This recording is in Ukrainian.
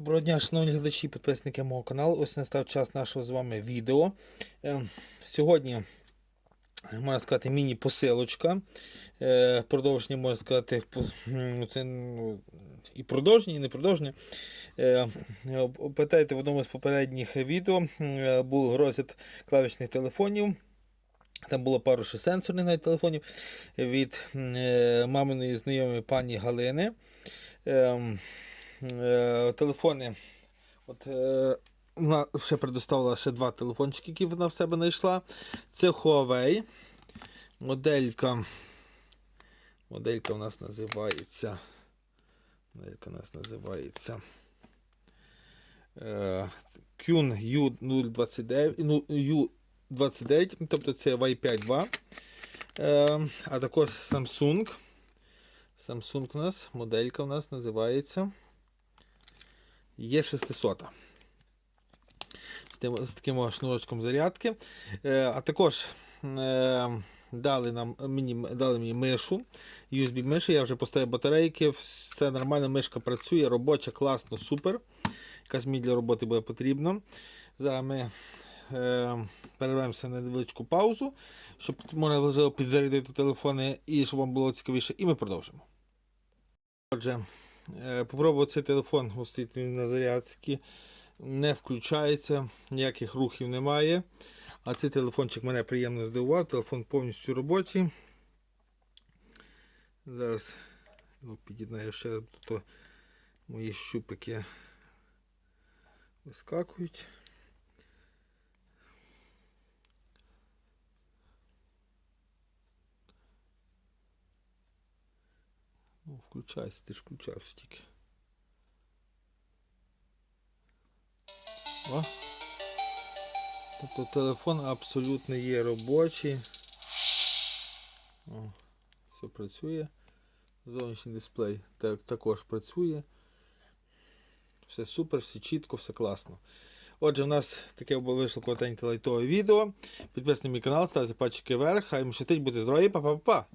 Доброго дня, шановні глядачі і підписники мого каналу. Ось настав час нашого з вами відео. Е, Сьогодні, можна сказати, міні-посилочка. Е, Продовження, можна сказати, це ну, і продовження, і не продовження. Е, е, Питайте в одному з попередніх відео, е, був розгляд клавішних телефонів. Там було пару ще сенсорних навіть телефонів від е, маминої знайомої пані Галини. Е, телефони. От, е, вона ще предоставила ще два телефончики, які вона в себе знайшла. Це Huawei. Моделька. Моделька у нас називається. Моделька у нас називається. Е, Qn U029, ну, U29, тобто це Y5 2. Е, а також Samsung. Samsung у нас, моделька у нас називається Е600. З, тим, з таким шнурочком зарядки. Е, а також е, дали нам мені, дали мені мишу, USB мишу, я вже поставив батарейки, все нормально, мишка працює, робоча, класно, супер. Якась для роботи буде потрібна. Зараз ми е, перервемося на невеличку паузу, щоб можна було підзарядити телефони і щоб вам було цікавіше, і ми продовжимо. Отже, попробував цей телефон гостити на зарядці. Не включається, ніяких рухів немає. А цей телефончик мене приємно здивував. Телефон повністю робочий. Зараз його під'єднаю ще то мої щупики вискакують. Включайся, ти ж включався тільки. О. Тобто телефон абсолютно є робочий. О, все працює. Зовнішній дисплей так, також працює. Все супер, все чітко, все класно. Отже, у нас таке вийшло коротеньке лайтове відео. Підписуйтесь на мій канал, ставте пальчики вверх. Хай вам щастить, бути здорові, па-па-па!